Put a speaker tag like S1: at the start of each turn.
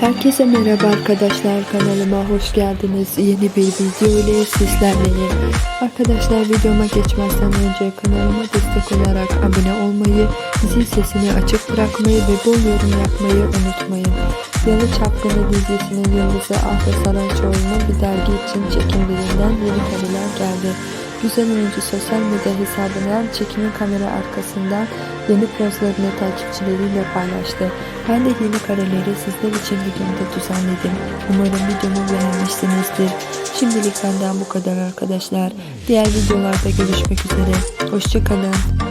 S1: Herkese merhaba arkadaşlar kanalıma hoş geldiniz. Yeni bir video ile sizlerleyim. Arkadaşlar videoma geçmezden önce kanalıma destek olarak abone olmayı, zil sesini açık bırakmayı ve bol yorum yapmayı unutmayın. Yalı Çapkını dizisinin yıldızı Ahmet Saraçoğlu'nun bir dergi için çekimlerinden yeni kareler geldi. Güzel oyuncu sosyal medya hesabından çekimin kamera arkasından yeni pozlarını takipçileriyle paylaştı. Ben de yeni kareleri sizler için videomda düzenledim. Umarım videomu beğenmişsinizdir. Şimdilik benden bu kadar arkadaşlar. Diğer videolarda görüşmek üzere. Hoşçakalın.